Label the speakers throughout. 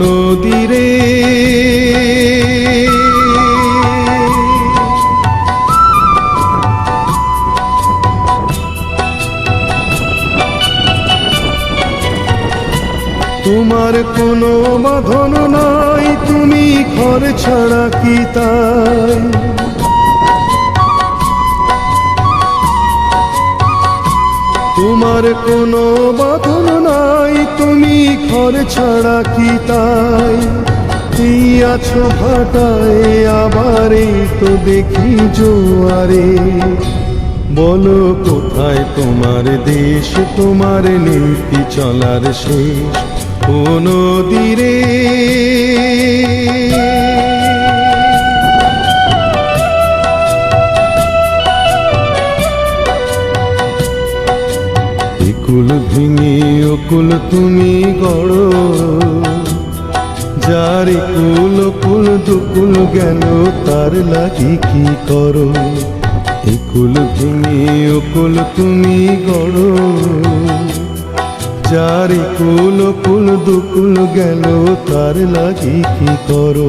Speaker 1: নদীরে। তোমার কোনো বাঁধন নাই তুমি ঘর ছাড়া কি তাই? তোমার কোনো বাঁধন নাই, তুমি ঘর ছাড়া কি তাই? আছো ভাটায়, আবার এই তো দেখি জোয়ারে। বলো কোথায় তোমার দেশ, তোমার নীতি চলার শেষ? ও নদীরে। একুল ভেঙে অকুল তুমি গড়। যার কুল কুল দুকুল গেল তার লাগি কি করো? একুল ভেঙে অকুল তুমি গড়। যার কুল কুল দুকুল গেল তার লাগি কি করো?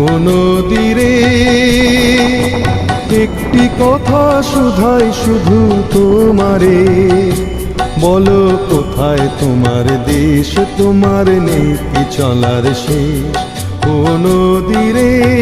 Speaker 1: নদীরে। একটি কথা শুধাই শুধু তোমারে। বলো কোথায় তোমার দেশ, তোমার নেই চলার শেষ। ও নদীরে